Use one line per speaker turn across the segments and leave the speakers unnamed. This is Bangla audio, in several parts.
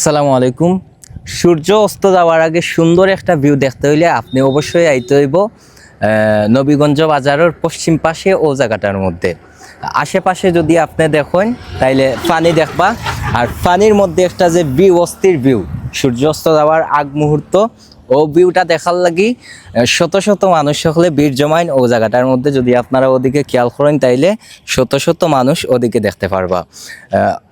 আসসালামু আলাইকুম। সূর্য অস্ত যাওয়ার আগে সুন্দর একটা ভিউ দেখতে হইলে আপনি অবশ্যই আইতে হইব নবীগঞ্জ বাজারের পশ্চিম পাশে ও জায়গাটার মধ্যে। আশেপাশে যদি আপনি দেখেন, তাইলে পানি দেখবা। আর পানির মধ্যে একটা যে ভিউ অস্থির ভিউ সূর্য অস্ত যাওয়ার আগ মুহূর্ত ও ভিউটা দেখার লাগি শত শত মানুষ সকলে বীর জমাইন ও জায়গাটার মধ্যে যদি আপনারা ওদিকে খেয়াল করেন তাইলে শত শত মানুষ ওদিকে দেখতে পারবা।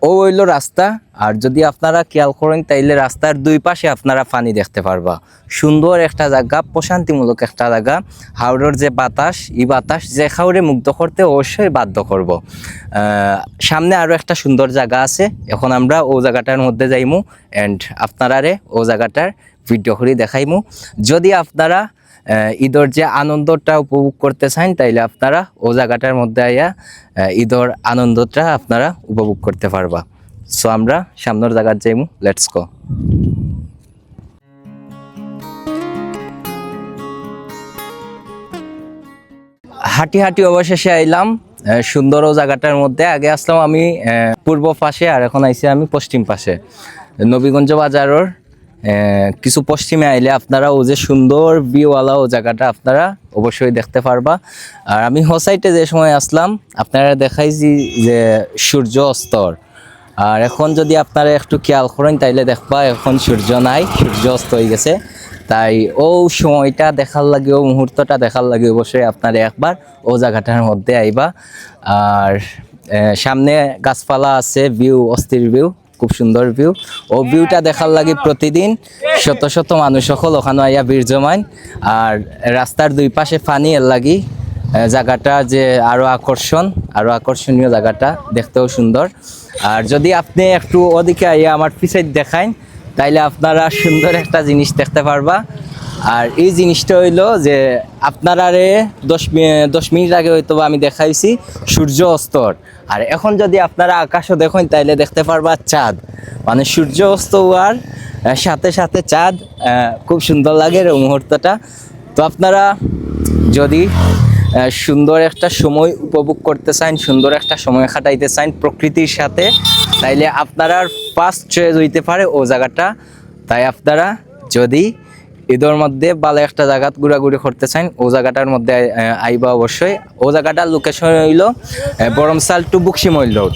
ও হইল রাস্তা, আর যদি আপনারা খেয়াল করেন তাইলে রাস্তার দুই পাশে আপনারা পানি দেখতে পারবা। সুন্দর একটা জায়গা, প্রশান্তিমূলক একটা জায়গা। হাওড়ের যে বাতাস, ই বাতাস যে খাওয়ারে মুগ্ধ করতে অবশ্যই বাধ্য করব। সামনে আরও একটা সুন্দর জায়গা আছে, এখন আমরা ও জায়গাটার মধ্যে যাইমু অ্যান্ড আপনারারে ও জায়গাটার ভিডিও করে দেখাইমু। যদি আপনারা ঈদর যে আনন্দটা উপভোগ করতে চান, তাইলে আপনারা ও জায়গাটার মধ্যে আইয়া ঈদর আনন্দটা আপনারা উপভোগ করতে পারবা। সো আমরা সামনের জায়গার যাইমু। লেটস গো হাঁটি হাঁটি অবশেষে আইলাম সুন্দর ও জায়গাটার মধ্যে। আগে আসলাম আমি পূর্ব পাশে, আর এখন আইছি আমি পশ্চিম পাশে। নবীগঞ্জ বাজারের কিছু পশ্চিমে আইলে আপনারা ও যে সুন্দর ভিউওয়ালা ও জায়গাটা আপনারা অবশ্যই দেখতে পারবা। আর আমি হোসাইটে যে সময় আসলাম, আপনারা দেখাইছি যে সূর্য অস্তর। আর এখন যদি আপনারা একটু খেয়াল করেন, তাইলে দেখবা এখন সূর্য নাই, সূর্য অস্ত হয়ে গেছে। তাই ও সময়টা দেখার লাগে, ও মুহূর্তটা দেখার লাগে অবশ্যই আপনারা একবার ও জায়গাটার মধ্যে আইবা। আর সামনে গাছপালা আছে ভিউ অস্থির ভিউ খুব সুন্দর ভিউ ও ভিউটা দেখার লাগে প্রতিদিন শত শত মানুষ সকল ওখানে আইয়া ভিড় জমায় আর রাস্তার দুই পাশে ফানি এর লাগি জায়গাটা যে আরও আকর্ষণ আরও আকর্ষণীয় জায়গাটা দেখতেও সুন্দর। আর যদি আপনি একটু ওদিকে আইয়া আমার পিছাই দেখায় তাইলে আপনারা সুন্দর একটা জিনিস দেখতে পারবা। আর এই জিনিসটা হইল যে আপনারারে দশ দশ মিনিট আগে হয়তো আমি দেখাইছি, সূর্য অস্তর। আর এখন যদি আপনারা আকাশও দেখেন, তাইলে দেখতে পারবা চাঁদ। মানে সূর্য অস্ত হওয়ার সাথে সাথে চাঁদ খুব সুন্দর লাগে এই মুহূর্তটা। তো আপনারা যদি সুন্দর একটা সময় উপভোগ করতে চান, সুন্দর একটা সময় কাটাইতে চান প্রকৃতির সাথে, তাইলে আপনারা ফার্স্ট চয়েস হইতে পারে ও জায়গাটা। তাই আপনারা যদি ঈদের মধ্যে ভালো একটা জায়গা ঘোরাঘুরি করতে চান ও জায়গাটার মধ্যে আইবা অবশ্যই। ও জায়গাটার লোকেশন হইল বরমসাল টু বুকসিমইল রোড।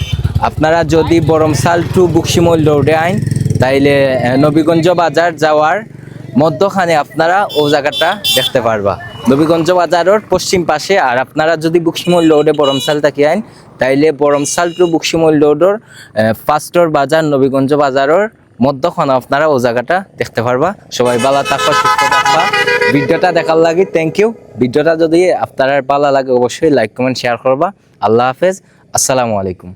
আপনারা যদি বরমসাল টু বুকসিমইল রোডে আইন, তাইলে নবীগঞ্জ বাজার যাওয়ার মধ্যখানে আপনারা ও জায়গাটা দেখতে পারবা। নবীগঞ্জ বাজারের পশ্চিম পাশে, আর আপনারা যদি বুকসিমল রোডে বরমসাল থাকি আইন, তাইলে বরমসাল টু বুকসিমল রোডের ফার্স্টর বাজার নবীগঞ্জ বাজারের মধ্যখানে আপনারা ও জায়গাটা দেখতে পারবা। সবাই বালা থাকবা, সুস্থ থাকবা। ভিডিওটা দেখার লাগে থ্যাংক ইউ ভিডিওটা যদি আপনার ভালো লাগে, অবশ্যই লাইক কমেন্ট শেয়ার করবা। আল্লাহ হাফেজ। আসসালামু আলাইকুম।